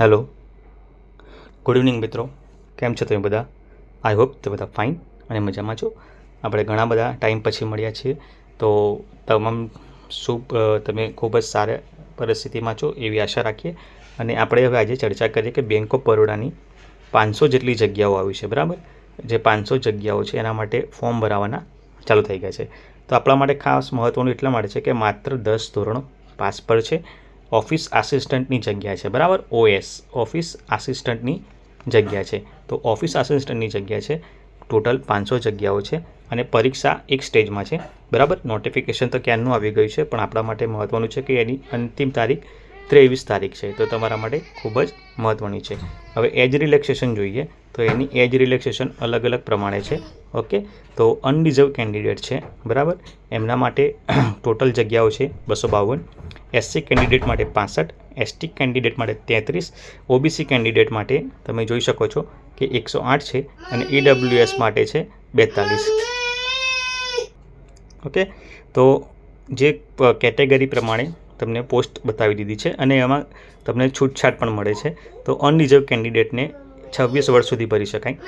Hello good evening મિત્રો. કેમ છો તમે બધા? આઈ હોપ તમે બધા ફાઇન અને મજામાં છો. આપણે ઘણા બધા ટાઈમ પછી મળ્યા છીએ. તો તમામ શુભ તમે ખૂબ જ સારા પરિસ્થિતિમાં છો એવી આશા રાખીએ. અને આપણે હવે આજે ચર્ચા કરીએ કે બેંક ઓફ બરોડાની પાંચસો જેટલી જગ્યાઓ આવી છે, બરાબર? જે પાંચસો જગ્યાઓ છે એના માટે ફોર્મ ભરાવાના ચાલુ થઈ ગયા છે. તો આપણા માટે ખાસ મહત્ત્વનું એટલા માટે છે કે માત્ર દસ ધોરણ પાસ પર છે. ઓફિસ આસિસ્ટન્ટની જગ્યા છે, બરાબર? ઓએસ ઓફિસ આસિસ્ટન્ટની જગ્યા છે. તો ઓફિસ આસિસ્ટન્ટની જગ્યા છે, ટોટલ પાંચસો જગ્યાઓ છે અને પરીક્ષા એક સ્ટેજમાં છે, બરાબર? નોટિફિકેશન તો ક્યારનું આવી ગયું છે, પણ આપણા માટે મહત્ત્વનું છે કે એની અંતિમ તારીખ ત્રેવીસ તારીખ છે, તો તમારા માટે ખૂબ જ મહત્ત્વની છે. હવે એજ રિલેક્સેશન જોઈએ, તો એની એજ રિલેક્સેશન અલગ અલગ પ્રમાણે છે, ઓકે? તો અનડિઝર્વ કેન્ડિડેટ છે, બરાબર? એમના માટે ટોટલ જગ્યાઓ છે, બસો બાવન. એસસી કેન્ડિડેટ માટે પાસઠ, એસટી કેન્ડિડેટ માટે તેત્રીસ, ઓબીસી કેન્ડિડેટ માટે તમે જોઈ શકો છો કે એકસો આઠ છે અને ઈડબ્લ્યુએસ માટે છે બેતાલીસ. ઓકે? તો જે કેટેગરી પ્રમાણે તમને પોસ્ટ બતાવી દીધી છે અને એમાં તમને છૂટછાટ પણ મળે છે. તો અનરિઝર્વ કેન્ડિડેટને છવ્વીસ વર્ષ સુધી ભરી શકાય.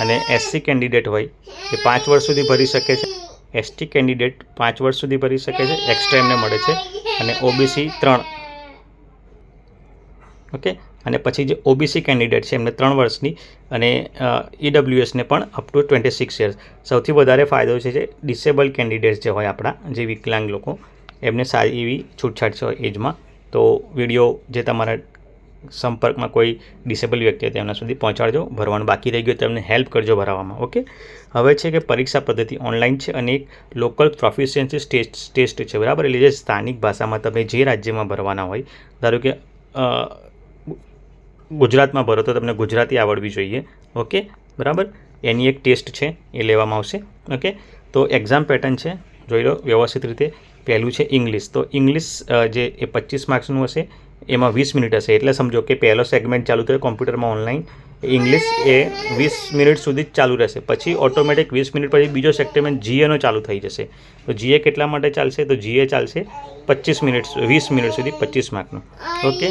અને એસસી કેન્ડિડેટ હોય એ પાંચ વર્ષ સુધી ભરી શકે છે. એસટી કેન્ડિડેટ પાંચ વર્ષ સુધી ભરી શકે છે એક્સ્ટ્રા એમને મળે છે. અને ઓબીસી ત્રણ. ઓકે? અને પછી જે ઓબીસી કેન્ડિડેટ છે, એમને ત્રણ વર્ષની. અને ઈડબ્લ્યુએસને પણ up to twenty six years સૌથી વધારે ફાયદો છે જે ડિસેબલ કેન્ડિડેટ્સ જે હોય આપણા, જે વિકલાંગ લોકો, એમને સારી એવી છૂટછાટ છે એજમાં. તો વીડિયો જે તમારા સંપર્કમાં કોઈ ડિસેબલ વ્યક્તિ હોય તેમના સુધી પહોંચાડજો, ભરવાનું બાકી રહી ગયું તો એમને હેલ્પ કરજો ભરાવામાં, ઓકે? હવે છે કે પરીક્ષા પદ્ધતિ ઓનલાઈન છે અને એક લોકલ પ્રોફિશિયન્સી ટેસ્ટ ટેસ્ટ છે, બરાબર? એટલે જે સ્થાનિક ભાષામાં તમે જે રાજ્યમાં ભરવાના હોય, ધારો કે ગુજરાતમાં ભરો તો તમને ગુજરાતી આવડવી જોઈએ, ઓકે? બરાબર? એની એક ટેસ્ટ છે, એ લેવામાં આવશે, ઓકે? તો એક્ઝામ પેટર્ન છે, જોઈ લો, વ્યવસ્થિત રીતે. પહેલું છે ઇંગ્લિશ તો ઇંગ્લિશ જે એ પચીસ માર્ક્સનું હશે એમાં વીસ મિનિટ હશે. એટલે સમજો કે પહેલો સેગમેન્ટ ચાલુ થયો કોમ્પ્યુટરમાં ઓનલાઈન ઇંગ્લિશ એ વીસ મિનિટ સુધી જ ચાલુ રહેશે. પછી ઓટોમેટિક વીસ મિનિટ પછી બીજો સેગમેન્ટ જીએનો ચાલુ થઈ જશે. તો જીએ કેટલા માટે ચાલશે? તો જીએ ચાલશે પચીસ મિનિટ વીસ મિનિટ સુધી પચીસ માર્કનું. ઓકે?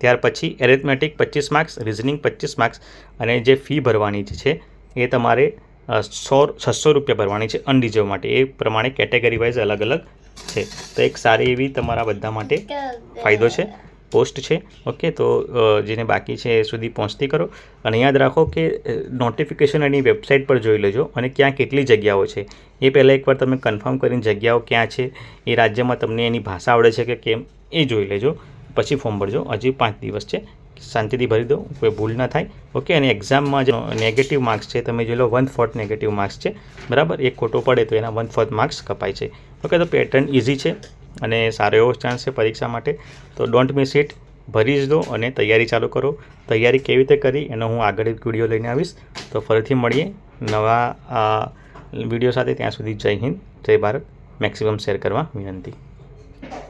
ત્યાર પછી એરેથમેટિક પચીસ માર્ક્સ રિઝનિંગ પચીસ માર્ક્સ અને જે ફી ભરવાની છે, એ તમારે સો, છસો રૂપિયા ભરવાની છે અનરિઝર્વ માટે. એ પ્રમાણે કેટેગરી વાઇઝ અલગ અલગ છે. તો એક સારી એવી તમારા બધા માટે ફાયદો છે પોસ્ટ છે. ઓકે તો જેને બાકી છે એ સુધી પહોંચતી કરો. અને યાદ રાખો કે નોટિફિકેશન એની વેબસાઇટ પર જોઈ લેજો અને ક્યાં કેટલી જગ્યાઓ છે. એ પહેલાં એકવાર તમે કન્ફર્મ કરીને જગ્યાઓ ક્યાં છે એ રાજ્યમાં તમને એની ભાષા આવડે છે કે કેમ એ જોઈ લેજો. પછી ફોર્મ ભરજો. હજી પાંચ દિવસ છે. શાંતિથી ભરી દો, કોઈ ભૂલ ના થાય. ઓકે અને એક્ઝામમાં જે નેગેટિવ માર્ક્સ છે, તમે જોઈ લો વન ફોર્થ નેગેટિવ માર્ક્સ છે. બરાબર? એક ખોટો પડે તો એના વન ફોર્થ માર્ક્સ કપાય છે. ઓકે તો પેટર્ન ઇઝી છે અને સારો એવો ચાન્સ છે પરીક્ષા માટે. તો ડોન્ટ મિસ ઇટ ભરી જ દો અને તૈયારી ચાલુ કરો. તૈયારી કેવી રીતે કરી એનો હું આગળ એક વીડિયો લઈને આવીશ. તો ફરીથી મળીએ નવા વીડિયો સાથે ત્યાં સુધી જય હિન્દ, જય ભારત. મેક્સિમમ શેર કરવા વિનંતી.